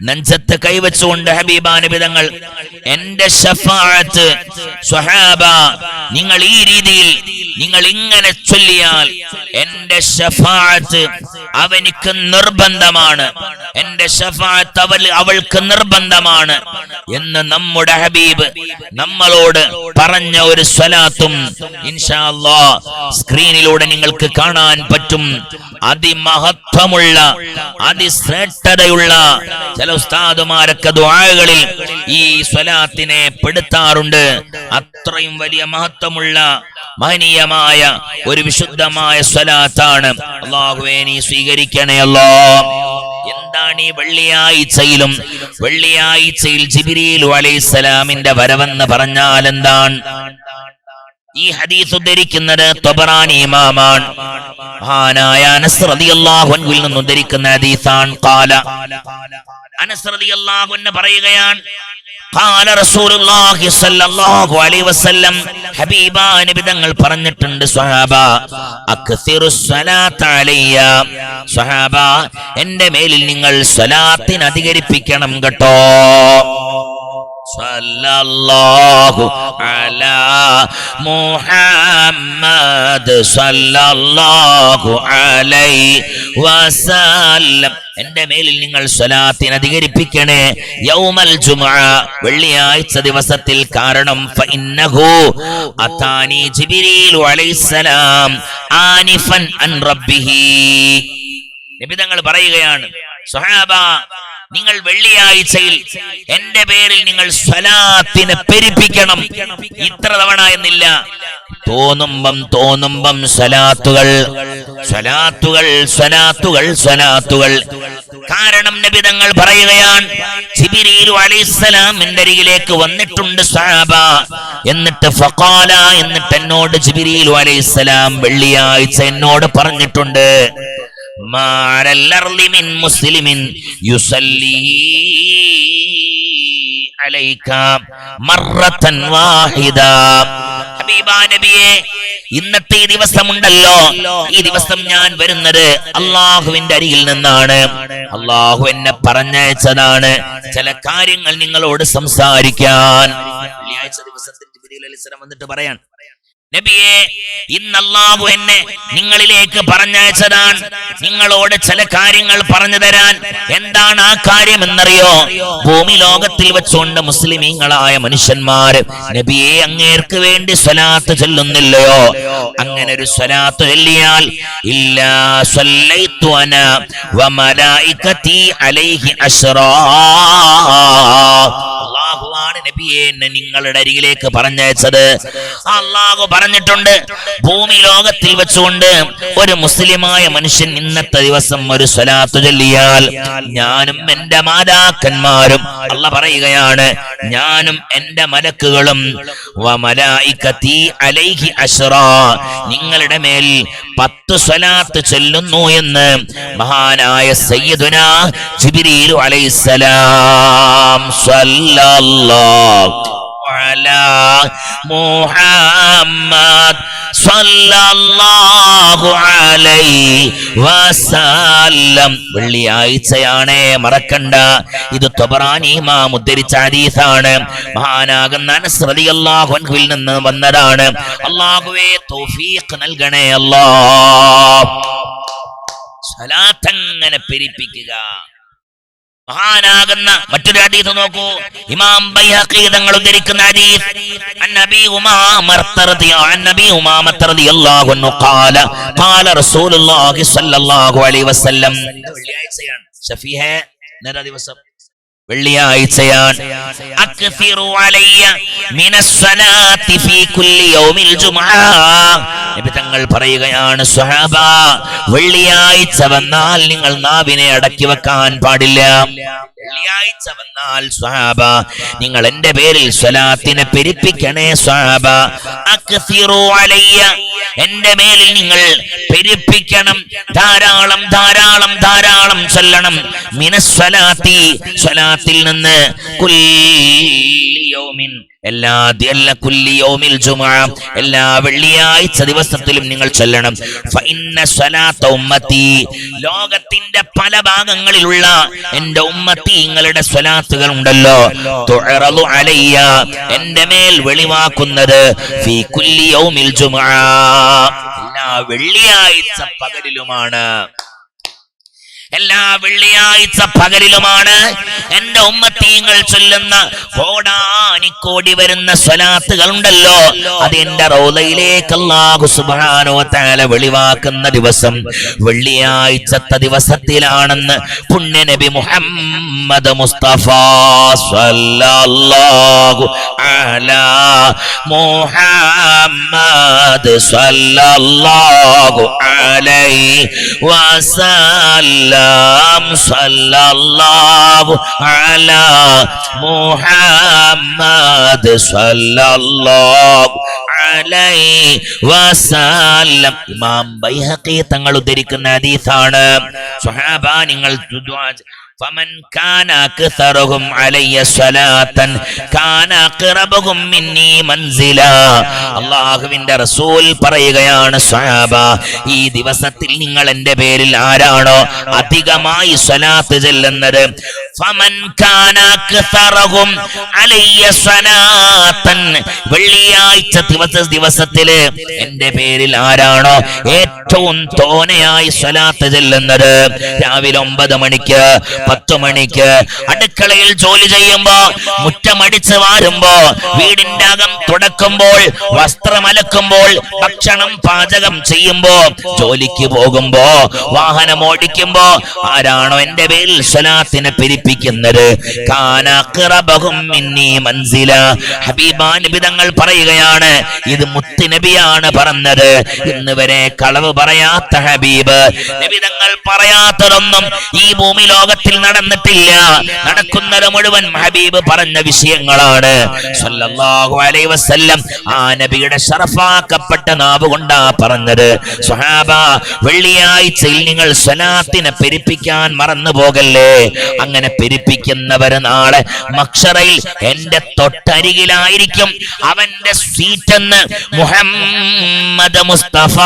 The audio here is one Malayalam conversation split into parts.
നെഞ്ചത്ത് കൈവച്ചുകൊണ്ട് ഹബീബാനുബിതങ്ങൾ എന്റെ ഷഫാഴത്ത് സ്വഹാബ നിങ്ങൾ ഈ രീതിയിൽ നിങ്ങൾ ഇങ്ങനെ ചൊല്ലിയാൽ എന്റെ ഷഫാഅത്ത് അവനിക്ക് നിർബന്ധമാണ്. എന്റെ അവൾക്ക് നിർബന്ധമാണ് എന്ന് നമ്മുടെ ഹബീബ് നമ്മളോട് പറഞ്ഞ ഒരു സ്വലാത്തും സ്ക്രീനിലൂടെ നിങ്ങൾക്ക് കാണാൻ പറ്റും. അതിമഹത്വമുള്ള അതിശ്രേഷ്ഠതയുള്ള ചില ഉസ്താദുമാരൊക്കെ ദുആകളിൽ ഈ സ്വലാത്തിനെ പെടുത്താറുണ്ട്. അത്രയും വലിയ മഹത്വമുള്ള മഹനീയമായ ഒരു വിശുദ്ധമായ സ്വലാത്താണ്. അള്ളാഹുവേ നീ സ്വീകരിക്കണേ അല്ലോ. എന്താണ് ഈ വെള്ളിയാഴ്ചയിലും? വെള്ളിയാഴ്ചയിൽ ജിബിരിയിൽ അലൈഹിസ്സലാമിന്റെ വരവെന്ന് പറഞ്ഞാൽ എന്താണ്? ഈ ഹദീസ് ഉദ്ധരിക്കുന്നത് തൊബറാനി ഇമാമാണ്. മഹാനായ അനസ് റളിയല്ലാഹു അൻഹുവിൽ നിന്ന് ഉദ്ധരിക്കുന്ന ഹദീസാണ്. ഖാല. അനസ് റളിയല്ലാഹു പറയുകയാണ് ഖാല റസൂലുള്ളാഹി സ്വല്ലല്ലാഹു അലൈഹി വസല്ലം ഹബീബ നബി തങ്ങൾ പറഞ്ഞിട്ടുണ്ട് സ്വഹാബ അക്സിറു അലയ്യ. സ്വഹാബ എന്റെ മേലിൽ നിങ്ങൾ സ്വലാത്തിന് അധികരിപ്പിക്കണം കേട്ടോ. സല്ലല്ലാഹു അലാ മുഹമ്മദ് സല്ലല്ലാഹു അലൈഹി വസല്ലം. എന്റെ മേലിൽ നിങ്ങൾ സ്വലാത്തിന് അധികരിപ്പിക്കണേ. യൗമൽ ജുമുഅ വെള്ളിയാഴ്ച ദിവസത്തിൽ കാരണം അതാനി ജിബ്രീൽ അലൈഹിസ്സലാം ആനിഫൻ അൻ റബ്ബിഹി. നബി തങ്ങൾ പറയുകയാണ് സ്വഹാബ നിങ്ങൾ വെള്ളിയാഴ്ചയിൽ എന്റെ പേരിൽ നിങ്ങൾ സ്വലാത്തിന് പെരിപ്പിക്കണം. ഇത്ര തവണ എന്നില്ല. തോന്നുമ്പം തോന്നുമ്പം സ്വലാത്തുകൾ സ്വലാത്തുകൾ സ്വലാത്തുകൾ സ്വലാത്തുകൾ. കാരണം നബി തങ്ങൾ പറയുകയാണ് ജിബിരിലു അലൈഹിസ്സലാം എന്റെ അരികിലേക്ക് വന്നിട്ടുണ്ട് സാബ എന്നിട്ട് ഫക്കാല എന്നിട്ട് എന്നോട് ജിബിരിലു അലൈസലാം വെള്ളിയാഴ്ച എന്നോട് പറഞ്ഞിട്ടുണ്ട്. അലൈക വാഹിദ. ഇന്നത്തെ ഈ ദിവസമുണ്ടല്ലോ. ഈ ദിവസം ഞാൻ വരുന്നത് അള്ളാഹുവിന്റെ അരികിൽ നിന്നാണ്. അള്ളാഹു എന്നെ പറഞ്ഞയച്ചതാണ്. ചില കാര്യങ്ങൾ നിങ്ങളോട് സംസാരിക്കാൻ. വെള്ളിയാഴ്ച ദിവസത്തിൽ വന്നിട്ട് പറയാൻ. നബിയെ ഇന്ന് എന്നെ നിങ്ങളിലേക്ക് പറഞ്ഞയച്ചതാണ്. നിങ്ങളോട് ചില കാര്യങ്ങൾ പറഞ്ഞു തരാൻ. എന്താണ് ആ കാര്യം എന്നറിയോ? ഭൂമി ലോകത്തിൽ വെച്ചുകൊണ്ട് മുസ്ലിമീങ്ങളായ മനുഷ്യന്മാര് നബിയെ അങ്ങേർക്ക് വേണ്ടി സ്വലാത്ത് ചൊല്ലുന്നില്ലയോ? അങ്ങനെ ഒരു സ്വലാത്ത് ചൊല്ലിയാൽ ഇല്ലാ അലൈഹി അള്ളാഹുവാണ് നബിയെ എന്നെ നിങ്ങളുടെ അരികിലേക്ക് പറഞ്ഞയച്ചത്. അള്ളാഹു പറഞ്ഞിട്ടുണ്ട് ഭൂമി ലോകത്തിൽ വെച്ചുകൊണ്ട് ഒരു മുസ്ലിമായ മനുഷ്യൻ ഇന്നത്തെ ദിവസം ഒരു സ്വലാത്തു ചൊല്ലിയാൽ ഞാനും എന്റെ മാതാക്കന്മാരും അള്ള പറയുകയാണ് ഞാനും എന്റെ മലക്കുകളും നിങ്ങളുടെ മേൽ പത്ത് സ്വലാത്ത് ചൊല്ലുന്നു എന്ന് മഹാനായ സയ്യിദുന ജിബ്രീൽ അലൈഹിസ്സലാം മുഹമ്മദ് വെള്ളിയാഴ്ചയാണ് മറക്കണ്ട. ഇത് തൊബറാനി ഇമാം ഉദ്ധരിച്ച മഹാനാകുന്ന അനുസൃതി അള്ളാഹുൻഹുവിൽ നിന്ന് വന്നതാണ്. അള്ളാഹുവേ തൗഫീഖ് നൽകണേ അല്ലാഹ്. സ്വലാത്ത് അങ്ങനെ പെരിപ്പിക്കുക. മഹാനാകുന്ന മറ്റൊരു ഹദീസ് നോക്കൂ. ഇമാം ബൈഹഖി തങ്ങൾ ഉദ്ധരിക്കുന്ന ഹദീസ്. അന്നബി ഉമാമർ റളിയല്ലാഹു അന്നബി ഉമാമ റളിയല്ലാഹു അൻഹു ഖാല ഖാല റസൂലുള്ളാഹി സ്വല്ലല്ലാഹു അലൈഹി വസല്ലം. വെള്ളിയാഴ്ചയാണ്. ഷഫീഹ നേരാ ദിവസം വെള്ളിയാഴ്ചയാണ്. തങ്ങൾ പറയുകയാണ് സ്വഹാബ വെള്ളിയാഴ്ച വന്നാൽ നിങ്ങൾ നാവിനെ അടക്കി വെക്കാൻ പാടില്ല. വെള്ളിയാഴ്ച വന്നാൽ സ്വഹാബ നിങ്ങൾ എന്റെ പേരിൽ സ്വലാത്തിനെ പെരുപ്പിക്കണേ സ്വഹാബ എന്റെ മേലിൽ നിങ്ങൾ പെരുപ്പിക്കണം. ധാരാളം ധാരാളം ധാരാളം ചൊല്ലണം. മിനസ്വലാത്തി സ്വലാത്തിൽ നിന്ന് കുല്യോമിൻ യൗമിൻ. എല്ലാ ദി- എല്ലാ കുല്ലി യൗമിൽ ജുമുഅ എല്ലാ വെള്ളിയാഴ്ച ദിവസത്തിലും നിങ്ങൾ ചൊല്ലണം. ലോകത്തിന്റെ പല ഭാഗങ്ങളിലുള്ള എന്റെ ഉമ്മത്തി നിങ്ങളുടെ സ്വലാത്തുകൾ ഉണ്ടല്ലോ. അലയ്യ എന്റെ മേൽ വെളിവാക്കുന്നത് എല്ലാ വെള്ളിയാഴ്ച പകലിലുമാണ്. എല്ലാ വെള്ളിയാഴ്ച പകലിലുമാണ് എന്റെ ഉമ്മത്തീങ്ങൾ ചൊല്ലുന്ന കോടാനിക്കോടി വരുന്ന സ്വലാത്തുകൾ ഉണ്ടല്ലോ അത് എന്റെ റൗലയിലേക്ക് അല്ലാഹു സുബാനോ താല വെളിവാക്കുന്ന ദിവസം. വെള്ളിയാഴ്ചത്തെ ദിവസത്തിലാണെന്ന് പുണ്യ നബി മുഹമ്മദ് മുസ്തഫ സല്ലല്ലാഹു അലാ മുഹമ്മദ് സല്ലല്ലാഹു അലൈഹി വസല്ലം. സല്ലല്ലാഹു അലാ മുഹമ്മദ് സല്ലല്ലാഹു തങ്ങൾ ഉദ്ധരിക്കുന്ന ഹദീസാണ്. സ്വഹാബാ നിങ്ങൾ فمن كان أكثرهم علي صلاة كان أقربهم مني منزلا അള്ളാഹുവിന്റെ റസൂൽ പറയുകയാണ് സ്വഹാബ ഈ ദിവസത്തിൽ നിങ്ങൾ എന്റെ പേരിൽ ആരാണോ അധികമായി സ്വലാത്ത് ചെല്ലുന്നത് വെള്ളിയാഴ്ച ദിവസ ദിവസത്തിൽ എന്റെ പേരിൽ ആരാണോ ഏറ്റവും തോനെയായി സ്വലാത്ത് ചെല്ലുന്നത്? രാവിലെ ഒമ്പത് മണിക്ക് പത്ത് മണിക്ക് അടുക്കളയിൽ ജോലി ചെയ്യുമ്പോ മുറ്റമടിച്ച് വാരുമ്പോ വീടിന്റെ അകം തുടക്കുമ്പോൾ വസ്ത്രമലക്കുമ്പോൾ ഭക്ഷണം പാചകം ചെയ്യുമ്പോ ജോലിക്ക് പോകുമ്പോ വാഹനം ഓടിക്കുമ്പോ ആരാണോ എന്റെ പേരിൽ സ്വലാത്തിനെ പിരിപ്പിക്കുന്നത് കാനാഖിറബഹും മിന്നീ മൻസില. ഹബീബാ നബി തങ്ങൾ പറയുകയാണ് ഇത് മുത്തുനബിയാണ് പറഞ്ഞത്. ഇന്ന് വരെ കളവ് പറയാത്ത ഹബീബ്. നിബിതങ്ങൾ പറയാത്തതൊന്നും ഈ ഭൂമി ലോകത്തിൽ നടന്നിട്ടില്ല. നടക്കുന്നത് മുഴുവൻ ഹബീബ് പറഞ്ഞ വിഷയങ്ങളാണ്. അലൈഹി വസല്ലം ആ നബിയുടെ ഷറഫാക്കപ്പെട്ട നാവ് കൊണ്ടാ പറഞ്ഞത്. വെള്ളിയാഴ്ചയിൽ നിങ്ങൾ സ്വലാത്തിനെ പെരിപ്പിക്കാൻ മറന്നു പോകല്ലേ അങ്ങനെ പെരിപ്പിക്കുന്നവര് നാളെ മക്ഷറയിൽ എന്റെ തൊട്ടരികിലായിരിക്കും. അവന്റെ സീറ്റെന്ന് മുഹമ്മദ് മുസ്തഫ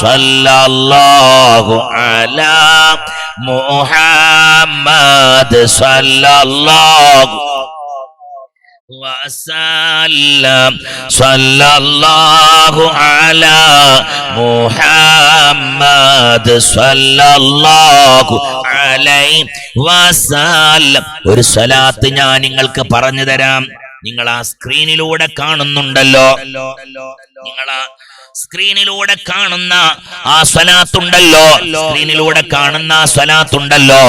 സല്ലല്ലാഹു അല മുഹമ്മദ് സല്ലല്ലാഹു وسلم صلى الله على محمد صلى الله عليه وسلم ഒരു സ്വലാത്ത് ഞാൻ നിങ്ങൾക്ക് പറഞ്ഞു തരാം നിങ്ങൾ ആ സ്ക്രീനിലൂടെ കാണുന്നുണ്ടല്ലോ നിങ്ങൾ ആ സ്ക്രീനിലൂടെ കാണുന്ന ആ സ്വലാത്തുണ്ടല്ലോ. സ്ക്രീനിലൂടെ കാണുന്ന ആ സ്വലാത്തുണ്ടല്ലോ.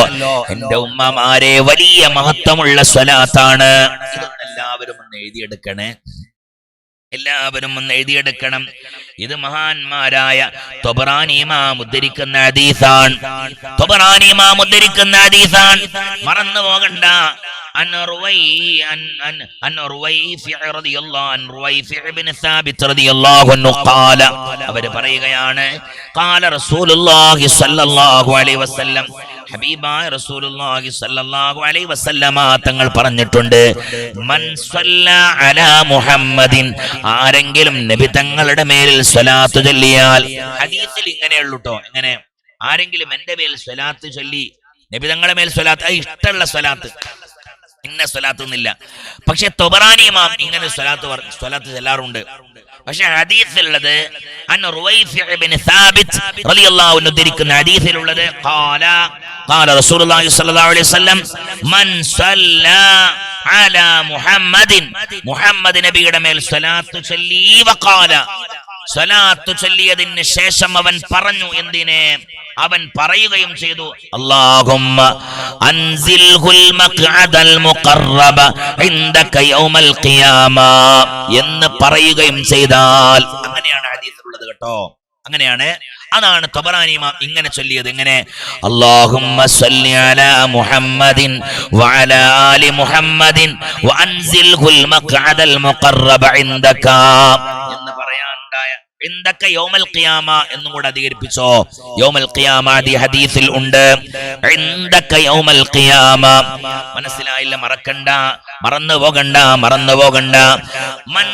എന്റെ ഉമ്മമാരെ വലിയ മഹത്വമുള്ള സ്വലാത്താണ്. എല്ലാവരും ഒന്ന് എഴുതിയെടുക്കണേ. എല്ലാവരും ഒന്ന് എഴുതിയെടുക്കണം. ഇത് മഹാന്മാരായ തൊബറാനിമാം ഉദ്ധരിക്കുന്ന ഹദീസാൻ ഉദ്ധരിക്കുന്ന മറന്നു പോകണ്ട عن روي عن عن عن رويفع رضي الله عن رويفع بن ثابت رضي الله عنه قال അവർ പറയുകയാണ് قال رسول الله صلى الله عليه وسلم ഹബീബായ റസൂലുള്ളാഹി സ്വല്ലല്ലാഹു അലൈഹി വസല്ലമ തങ്ങൾ പറഞ്ഞിട്ടുണ്ട് മൻ സ്വല്ല അലാ മുഹമ്മദിൻ ആരെങ്കിലും നബി തങ്ങളുടെ മേലിൽ സ്വലാത്ത് ചൊല്ലിയാൽ ഹദീസിൽ ഇങ്ങനെയുള്ളൂ ട്ടോ എങ്ങനെ ആരെങ്കിലും എന്റെ മേൽ സ്വലാത്ത് ചൊല്ലി നബി തങ്ങളുടെ മേൽ സ്വലാത്ത് അത് ഇഷ്ടമുള്ള സ്വലാത്ത് ഇന്ന സ്വലാത്ത് എന്നില്ല പക്ഷെ തൊബറാനി ഇമാം ഇങ്ങനെ സ്വലാത്ത് സ്വലാത്ത് ചെല്ലാറുണ്ട്. പക്ഷെ ഹദീസിലുള്ളത് ഉദ്ധരിക്കുന്ന ഹദീസിലുള്ളത് ഖാല ഖാല റസൂലുള്ളാഹി സ്വല്ലല്ലാഹു അലൈഹി വസല്ലം മൻ സല്ല അലാ മുഹമ്മദിൻ മുഹമ്മദ് നബിയുടെ മേൽ സ്വലാത്ത് ചൊല്ലി വഖാല. സ്വലാത്ത് ചൊല്ലിയതിന് ശേഷം അവൻ പറഞ്ഞു എന്തിനെ? അവൻ പറയുകയും ചെയ്തു അല്ലാഹുമ്മ അൻസിൽഹുൽ മഖ്അദൽ മുഖറബ ഇൻദക യൗമൽ ഖിയാമ എന്ന് പറയുകയും ചെയ്താൽ അങ്ങനെയാണ് ഹദീസിലുള്ളത് കേട്ടോ. അങ്ങനെയാണ്. അതാണ് തബറാനിമ ഇങ്ങനെ ചൊല്ലിയത്. ഇങ്ങനെ അല്ലാഹുമ്മ സല്ലി അലാ മുഹമ്മദിൻ വഅലാ ആലി മുഹമ്മദിൻ വഅൻസിൽഹുൽ മഖഅദൽ മുഖറബ ഇൻദക എന്ന് യോമൽ ഖിയാമ എന്നും കൂടെ അധികരിപ്പിച്ചോ. യൗമൽ ഖിയാമ ദി ഹദീസിൽ ഉണ്ട്. എന്തൊക്കെ യൗമൽ ഖിയാമ? മനസ്സിലായില്ല മറക്കണ്ട മറന്നു പോകണ്ട മറന്നു പോകണ്ട. മൻ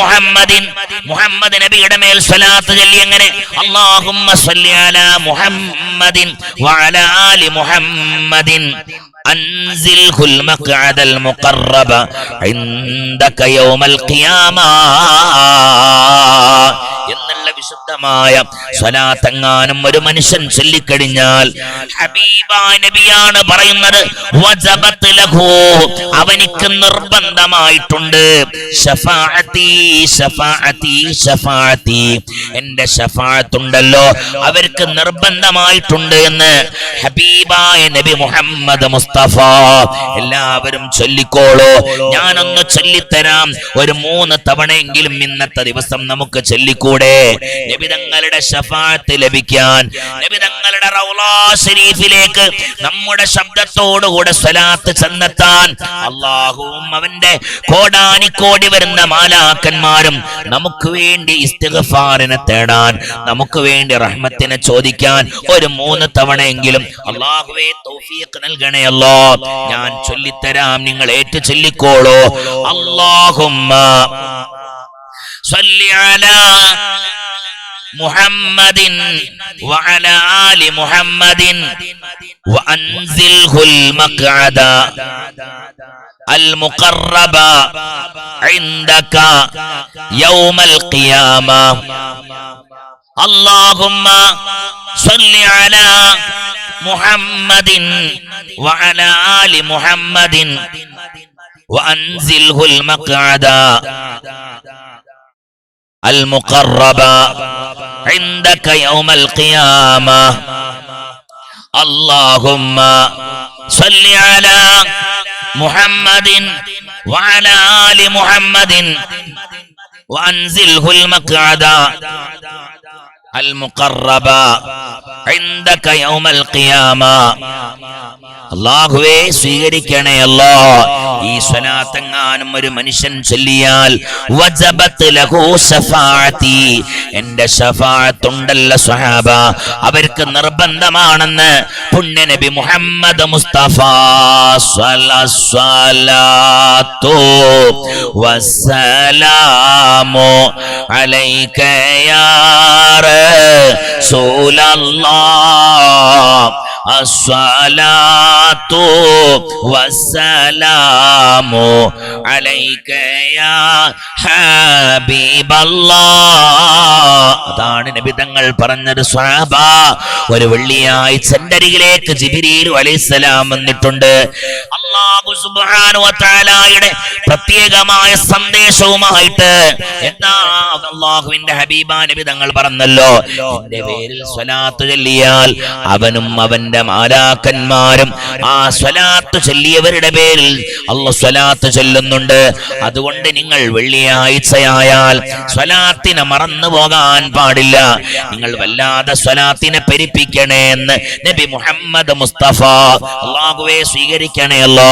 മുഹമ്മദിൻ. മുഹമ്മദ് നബിയുടെ മേൽ സ്വലാത്ത് ചൊല്ലി എങ്ങനെ? അല്ലാഹുമ്മ സ്വല്ലി അലാ മുഹമ്മദിൻ വഅലാ ആലി മുഹമ്മദിൻ. أنزله المقعد المقرب عندك يوم القيامة എന്നുള്ള വിശുദ്ധമായ സ്വലാത്തെങ്ങാനും ഒരു മനുഷ്യൻ ചൊല്ലിക്കഴിഞ്ഞാൽ ഹബീബാനബിയാണ് പറയുന്നത് അവനിക്ക് നിർബന്ധമായിട്ടുണ്ട്. എന്റെ ഷഫാത്തുണ്ടല്ലോ അവർക്ക് നിർബന്ധമായിട്ടുണ്ട് എന്ന് ഹബീബായ നബി മുഹമ്മദ് മുസ്തഫ എല്ലാവരും ചൊല്ലിക്കോളൂ. ഞാനൊന്ന് ചൊല്ലിത്തരാം. ഒരു മൂന്ന് തവണയെങ്കിലും ഇന്നത്തെ ദിവസം നമുക്ക് ചൊല്ലിക്കൂടെ? നബിതങ്ങളുടെ ഷഫാത്ത് ലഭിക്കാൻ നബിതങ്ങളുടെ റൗലാ ഷരീഫിലേക്ക് നമ്മുടെ ശബ്ദത്തോടുകൂടെ സ്വലാത്ത് ചെന്നെത്താൻ അള്ളാഹുവും അവന്റെ കോടാനിക്കോടി വരുന്ന മാലാക്കന്മാരും നമുക്ക് വേണ്ടി ഇസ്തിഗ്ഫാറിനെ തേടാൻ നമുക്ക് വേണ്ടി റഹ്മത്തിനെ ചോദിക്കാൻ ഒരു മൂന്ന് തവണയെങ്കിലും അള്ളാഹുവേ തൗഫീഖ് നൽകണേ അല്ലോ. ഞാൻ ചൊല്ലിത്തരാം നിങ്ങൾ ഏറ്റു ചൊല്ലിക്കോളൂ. അള്ളാഹുമ്മ صل على محمد وعلى آل محمد وأنزله المقعد المقرب عندك يوم القيامة. اللهم صل على محمد وعلى آل محمد وأنزله المقعد. المقرب عندك يوم القيامة اللهم صل على محمد وعلى آل محمد وأنزله المقعد المقرب عندك يوم القيامة അള്ളാഹുവേ സ്വീകരിക്കണേ അല്ലോ ഈ സ്വലാത്തെങ്ങാനും ഒരു മനുഷ്യൻ ചൊല്ലിയാൽ എന്റെ ഷഫാഅത്തുണ്ടല്ല സ്വഹാബ അവർക്ക് നിർബന്ധമാണെന്ന് പുണ്യ നബി മുഹമ്മദ് മുസ്തഫ സ്വലസ്വലാത്തോ അലൈക്കയാറ് സോലല്ലാ അസ്വലാത്തു വസ്സലാമു അലൈക യാ അതാണ് നിബിതങ്ങൾ പറഞ്ഞത് സ്വാഭ ഒരു വെള്ളിയാഴ്ച എന്റെ അരികിലേക്ക് ജിബിരിയിലു അലൈഹിസ്സലാം വന്നിട്ടുണ്ട്. അള്ളാഹു സുബ്ഹാനു പ്രത്യേകമായ സന്ദേശവുമായിട്ട്. എന്താ അള്ളാഹുവിന്റെ ഹബീബാ നബി തങ്ങൾ പറഞ്ഞല്ലോ. എന്റെ പേരിൽ സ്വലാത്ത് ചൊല്ലിയാൽ അവനും അവന്റെ മാലാക്കന്മാരും ആ സ്വലാത്ത് ചൊല്ലിയവരുടെ പേരിൽ അള്ള സ്വലാത്ത് ചൊല്ലുന്നുണ്ട്. അതുകൊണ്ട് നിങ്ങൾ വെള്ളിയാഴ്ചയായാൽ സ്വലാത്തിനെ മറന്നു പോകാൻ പാടില്ല. നിങ്ങൾ വല്ലാതെ സ്വലാത്തിനെ പെരിപ്പിക്കണേ എന്ന് നബി മുഹമ്മദ് മുസ്തഫ അള്ളാഹുവെ സ്വീകരിക്കണേ അല്ലോ